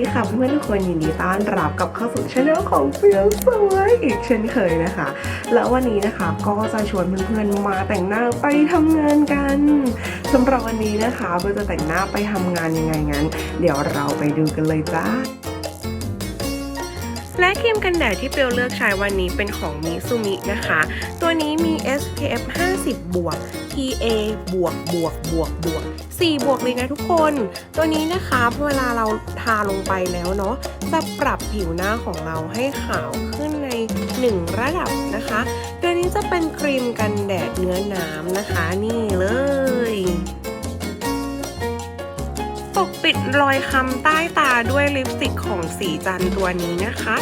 ดีค่ะเพื่อนทุกคนยินดีต้อนรับกลับเข้าสู่ช่องของเฟียสวยอีกเช่นเคยนะคะ แล้ววันนี้นะคะก็จะชวนเพื่อนๆมาแต่งหน้าไปทำงานกันสำหรับวันนี้นะคะเพื่อจะแต่งหน้าไปทำงานยังไงงั้น เดี๋ยวเราไปดูกันเลยจ้า และครีมกันแดดที่เปลเลือกใช้วันนี้เป็นของมิซูมินะคะ ตัวนี้มี SPF 50 บวก PA บวกบวกบวกบวก4บวกเลยนะทุกคน ตัวนี้นะคะเวลาเราทาลงไปแล้วเนาะจะปรับผิวหน้าของเราให้ขาวขึ้นใน 1 ระดับนะคะ ตัวนี้จะเป็นครีมกันแดดเนื้อน้ำนะคะ นี่เลย ปิดรอยคำใต้ตาด้วยลิปสติกของสีจันตัวนี้นะคะ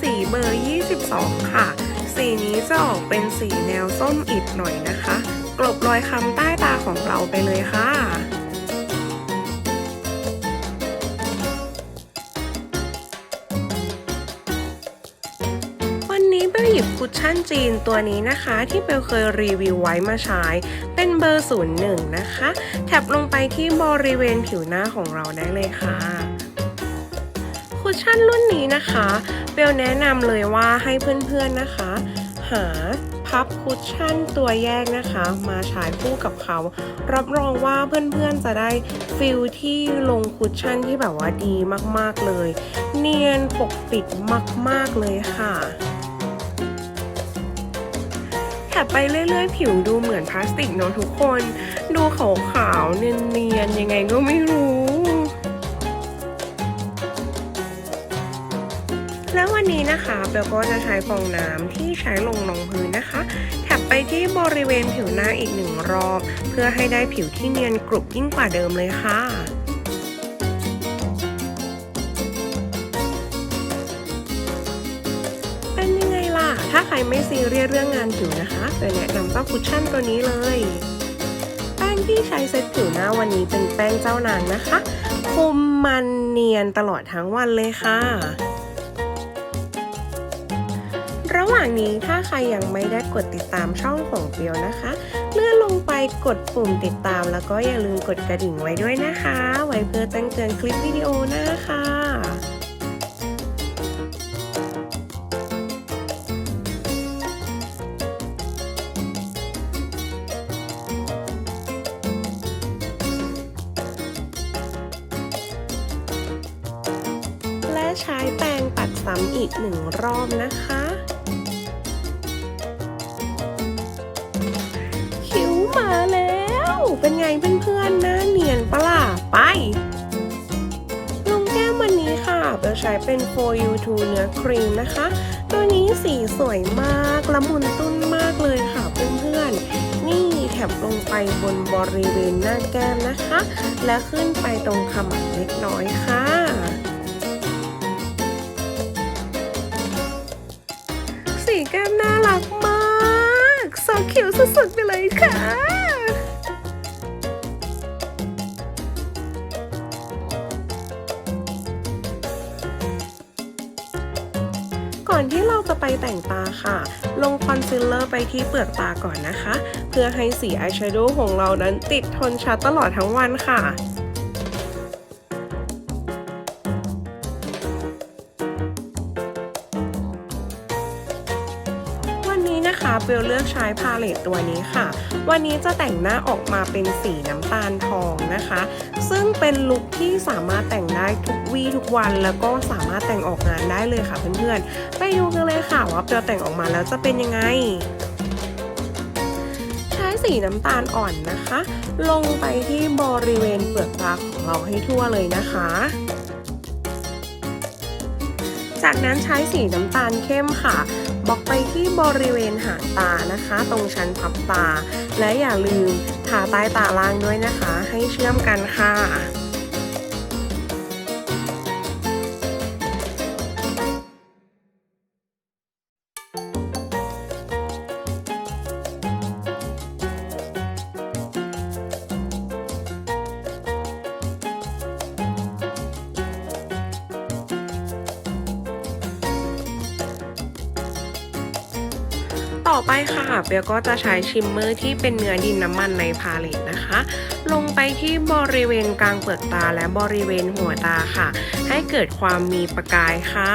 สีเบอร์ 22 ค่ะ สีนี้จะออกเป็นสีแนวส้มอิดหน่อยนะคะ กลบรอยคำใต้ตาของเราไปเลยค่ะ บคุชชั่นจีนตัวนี้นะคะที่เบลเคยรีวิวไว้มาใช้ เป็นเบอร์ 01 นะคะ แท็บลงไปที่บริเวณผิวหน้าของเราได้เลยค่ะคุชชั่นรุ่นนี้นะคะเบลแนะนำเลยว่าให้เพื่อนๆนะคะ หาพับคุชชั่นตัวแยกนะคะ มาใช้คู่กับเขา รับรองว่าเพื่อนๆจะได้ฟิลที่ลงคุชชั่นที่แบบว่าดีมากๆเลย เนียนปกปิดมากๆเลยค่ะ ถบไปเรื่อยๆ ผิวดูเหมือนพลาสติกเนาะทุกคน ดูขาวๆเนียนๆยังไงก็ไม่รู้แล้ววันนี้นะคะเบลก็จะใช้ฟองน้ำที่ใช้ลงรองพื้นนะคะแถบไปที่บริเวณผิวหน้าอีกหนึ่งรอบ เพื่อให้ได้ผิวที่เนียนกรุบยิ่งกว่าเดิมเลยค่ะ ถ้าใครไม่ซีเรียสเรื่องงานผิวนะคะเบลแนะนำเจ้าคุชชั่นตัวนี้เลย แป้งที่ใช้เซ็ตผิวหน้าวันนี้เป็นแป้งเจ้านางนะคะ คุมมันเนียนตลอดทั้งวันเลยค่ะ ระหว่างนี้ถ้าใครยังไม่ได้กดติดตามช่องของเปียวนะคะ เลื่อนลงไปกดปุ่มติดตามแล้วก็อย่าลืมกดกระดิ่งไว้ด้วยนะคะ ไว้เพื่อแจ้งเตือนคลิปวิดีโอหน้าค่ะ ใช้แปรงปัดซ้ำอีกหนึ่งรอบนะคะ คิ้วมาแล้ว เป็นไงเพื่อนๆหน้าเนียนปะล่ะ ไปลงแก้มวันนี้ค่ะเบลใช้เป็น For You 2 เนื้อครีมนะคะ ตัวนี้สีสวยมากละมุนตุ้นมากเลยค่ะเพื่อนๆ นี่แถบลงไปบนบริเวณหน้าแก้มนะคะ และขึ้นไปตรงขมับเล็กน้อยค่ะ ก้มน่ารักมากสอคิวสุดๆไปเลยค่ะ ก่อนที่เราจะไปแต่งตาค่ะ ลงคอนซีลเลอร์ไปที่เปลือกตาก่อนนะคะ เพื่อให้สีอายแชโดว์ของเรานั้นติดทนชัดตลอดทั้งวันค่ะ นนี้นะคะเบลเลือกใช้พาเลตตัวนี้ค่ะ วันนี้จะแต่งหน้าออกมาเป็นสีน้ำตาลทองนะคะ ซึ่งเป็นลุคที่สามารถแต่งได้ทุกวี่ทุกวันแล้วก็สามารถแต่งออกงานได้เลยค่ะเพื่อนๆ ไปดูกันเลยค่ะว่าเบลแต่งออกมาแล้วจะเป็นยังไงใช้สีน้ำตาลอ่อนนะคะ ลงไปที่บริเวณเปลือกตาของเราให้ทั่วเลยนะคะ จากนั้นใช้สีน้ำตาลเข้มค่ะบล็อกไปที่บริเวณหางตานะคะ ตรงชั้นพับตา และอย่าลืมทาใต้ตาล่างด้วยนะคะ ให้เชื่อมกันค่ะ ต่อไปค่ะเปียก็จะใช้ชิมเมอร์ที่เป็นเนื้อดินน้ำมันในพาเลตนะคะ ลงไปที่บริเวณกลางเปลือกตาและบริเวณหัวตาค่ะ ให้เกิดความมีประกายค่ะ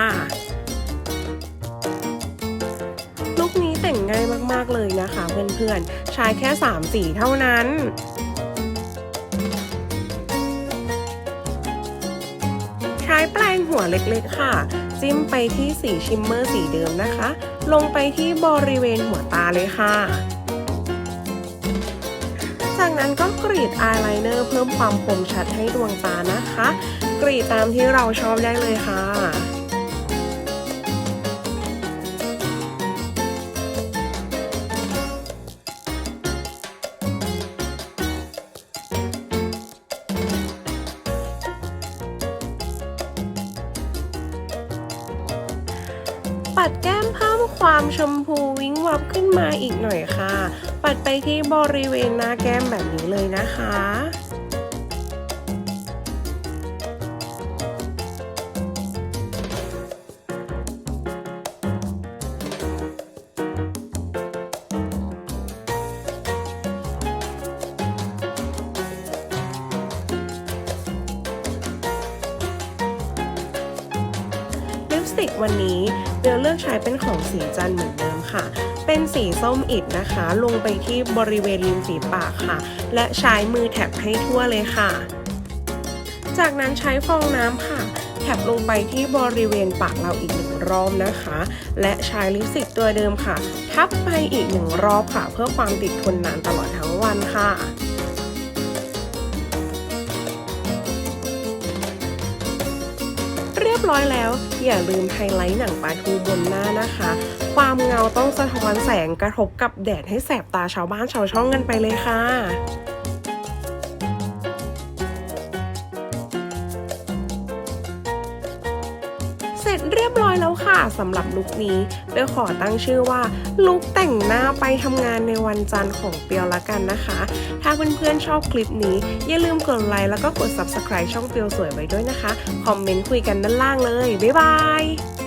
ลุคนี้แต่งง่ายมากๆเลยนะคะเพื่อนๆใช้แค่ 3 สีเท่านั้นใช้แปรงหัวเล็กๆค่ะ จิ้มไปที่สีชิมเมอร์สีเดิมนะคะ ลงไปที่บริเวณหัวตาเลยค่ะ จากนั้นก็กรีดอายไลเนอร์เพิ่มความคมชัดให้ดวงตานะคะ กรีดตามที่เราชอบได้เลยค่ะปัดแก้ ความชมพูวิ้งวับขึ้นมาอีกหน่อยค่ะ ปัดไปที่บริเวณหน้าแก้มแบบนี้เลยนะคะ ติกวันนี้เบลเลือกใช้เป็นของสีจันเหมือนเดิมค่ะ เป็นสีส้มอิดนะคะ ลงไปที่บริเวณริมฝีปากค่ะ และใช้มือแท็บให้ทั่วเลยค่ะ จากนั้นใช้ฟองน้ำค่ะแท็บลงไปที่บริเวณปากเราอีกหนึ่งรอบนะคะ และใช้ลิปสติกตัวเดิมค่ะ ทับไปอีกหนึ่งรอบค่ะ เพื่อความติดทนนานตลอดทั้งวันค่ะ ยบร้อยแล้ว อย่าลืมไฮไลท์หนังปลาทูบนหน้านะคะ ความเงาต้องสะท้อนแสงกระทบกับแดดให้แสบตาชาวบ้านชาวช่องกันไปเลยค่ะ ยบร้อยแล้วค่ะสำหรับลุคนี้เปียวขอตั้งชื่อว่าลุคแต่งหน้าไปทำงานในวันจันทร์ของเปียวละกันนะคะ ถ้าเพื่อนๆชอบคลิปนี้ อย่าลืมกดไลค์แล้วก็กด subscribe ช่องเปียวสวยไว้ด้วยนะคะ คอมเมนต์คุยกันด้านล่างเลย บ๊ายบาย